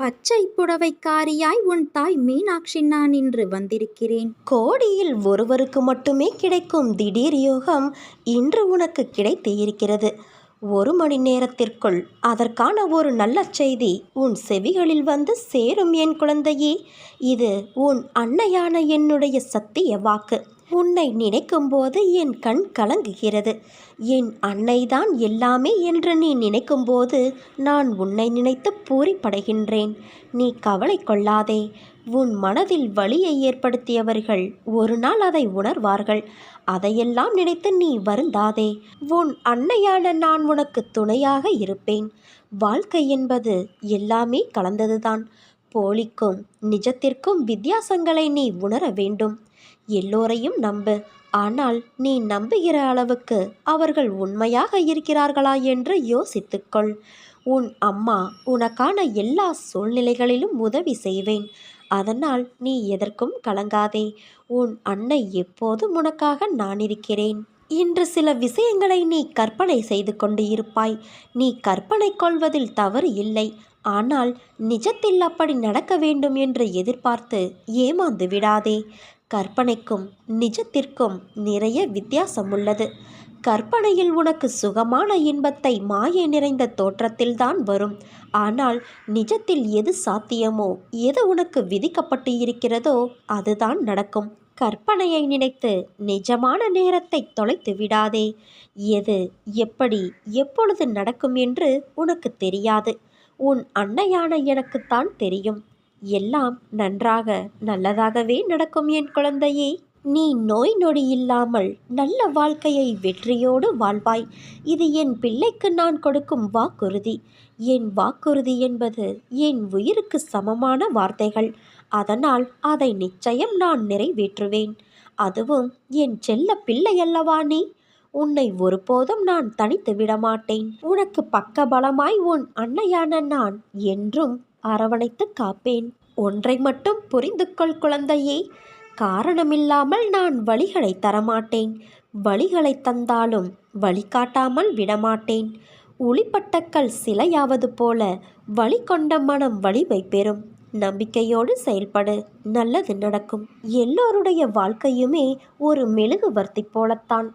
பச்சை புடவைக்காரியாய் உன் தாய் மீனாட்சி நான் இன்று வந்திருக்கிறேன். கோடியில் ஒருவருக்கு மட்டுமே கிடைக்கும் திடீர் யோகம் இன்று உனக்கு கிடைத்து இருக்கிறது ஒரு மணி நேரத்திற்குள் அதற்கான ஒரு நல்ல செய்தி உன் செவிகளில் வந்து சேரும் என் குழந்தையே. இது உன் அன்னையான என்னுடைய சத்திய வாக்கு. உன்னை நினைக்கும்போது என் கண் கலங்குகிறது. என் அன்னைதான் எல்லாமே என்று நீ நினைக்கும்போது நான் உன்னை நினைத்து பூரிப்படைகின்றேன். நீ கவலை கொள்ளாதே. உன் மனதில் வலியை ஏற்படுத்தியவர்கள் ஒரு நாள் அதை உணர்வார்கள். அதையெல்லாம் நினைத்து நீ வருந்தாதே. உன் அன்னையான நான் உனக்கு துணையாக இருப்பேன். வாழ்க்கை என்பது எல்லாமே கலந்ததுதான். போலிக்கும் நிஜத்திற்கும் வித்தியாசங்களை நீ உணர வேண்டும். எல்லோரையும் நம்பு. ஆனால் நீ நம்புகிற அளவுக்கு அவர்கள் உண்மையாக இருக்கிறார்களா என்று யோசித்துக்கொள். உன் அம்மா உனக்கான எல்லா சூழ்நிலைகளிலும் உதவி செய்வேன். அதனால் நீ எதற்கும் கலங்காதே. உன் அன்னை எப்போதும் உனக்காக நான் இருக்கிறேன். இன்று சில விஷயங்களை நீ கற்பனை செய்து கொண்டு இருப்பாய். நீ கற்பனை கொள்வதில் தவறு இல்லை. ஆனால் நிஜத்தில் அப்படி நடக்க வேண்டும் என்று எதிர்பார்த்து ஏமாந்து விடாதே. கற்பனைக்கும் நிஜத்திற்கும் நிறைய வித்தியாசம் உள்ளது கற்பனையில் உனக்கு சுகமான இன்பத்தை மாயை நிறைந்த தோற்றத்தில்தான் வரும். ஆனால் நிஜத்தில் எது சாத்தியமோ எது உனக்கு விதிக்கப்பட்டு இருக்கிறதோ அதுதான் நடக்கும். கற்பனையை நினைத்து நிஜமான நேரத்தை தொலைத்து விடாதே. எது எப்படி எப்பொழுது நடக்கும் என்று உனக்கு தெரியாது. உன் அன்னையான எனக்குத்தான் தெரியும். எல்லாம் நன்றாக நல்லதாகவே நடக்கும் என் குழந்தையே. நீ நோய் நொடி இல்லாமல் நல்ல வாழ்க்கையை வெற்றியோடு வாழ்வாய். இது என் பிள்ளைக்கு நான் கொடுக்கும் வாக்குறுதி. என் வாக்குறுதி என்பது என் உயிருக்கு சமமான வார்த்தைகள். அதனால் அதை நிச்சயம் நான் நிறைவேற்றுவேன். அதுவும் என் செல்ல பிள்ளை அல்லவா நீ? உன்னை ஒருபோதும் நான் தனித்து விடமாட்டேன். உனக்கு பக்கபலமாய் உன் அன்னையான நான் என்றும் அரவணைத்து காப்பேன். ஒன்றை மட்டும் புரிந்து கொள் குழந்தையே. காரணமில்லாமல் நான் வழிகளை தரமாட்டேன். வழிகளை தந்தாலும் வழிகாட்டாமல் விடமாட்டேன். ஒளிப்பட்டக்கல் சிலையாவது போல வழி கொண்ட மனம் வலிமை பெறும். நம்பிக்கையோடு செயல்படு. நல்லது நடக்கும். எல்லோருடைய வாழ்க்கையுமே ஒரு மெழுகுவர்த்தி போலத்தான்.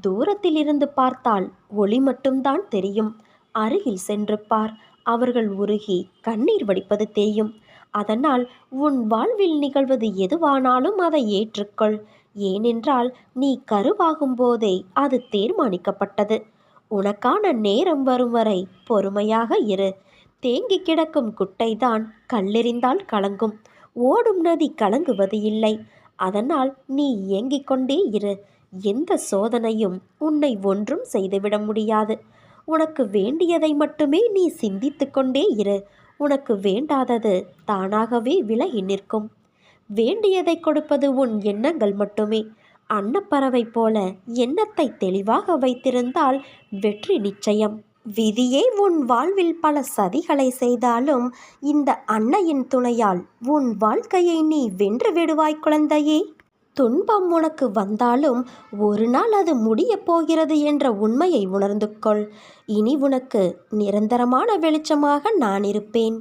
தூரத்திலிருந்து பார்த்தால் ஒளி மட்டும்தான் தெரியும். அருகில் சென்று பார் அவர்கள் உருகி கண்ணீர் வடிப்பது தெரியும் அதனால் உன் வாழ்வில் நிகழ்வது எதுவானாலும் அதை ஏற்றுக்கொள். ஏனென்றால் நீ கருவாகும் போதே அது தீர்மானிக்கப்பட்டது. உனக்கான நேரம் வரும் வரை பொறுமையாக இரு. தேங்கி கிடக்கும் குட்டைதான் கல்லெறிந்தால் கலங்கும். ஓடும் நதி கலங்குவது இல்லை. அதனால் நீ இயங்கிக் கொண்டே இரு. எந்த சோதனையும் உன்னை ஒன்றும் செய்துவிட முடியாது. உனக்கு வேண்டியதை மட்டுமே நீ சிந்தித்து கொண்டே இரு. உனக்கு வேண்டாதது தானாகவே விலகி நிற்கும். வேண்டியதை கொடுப்பது உன் எண்ணங்கள் மட்டுமே. அன்னப்பறவை போல எண்ணத்தை தெளிவாக வைத்திருந்தால் வெற்றி நிச்சயம். விதியே உன் வாழ்வில் பல சதிகளை செய்தாலும் இந்த அன்னையின் துணையால் உன் வாழ்க்கையை நீ வென்று விடுவாய் குழந்தையே. துன்பம் உனக்கு வந்தாலும் ஒரு நாள் அது முடியப் போகிறது என்ற உண்மையை உணர்ந்து கொள் இனி உனக்கு நிரந்தரமான வெளிச்சமாக நான் இருப்பேன்.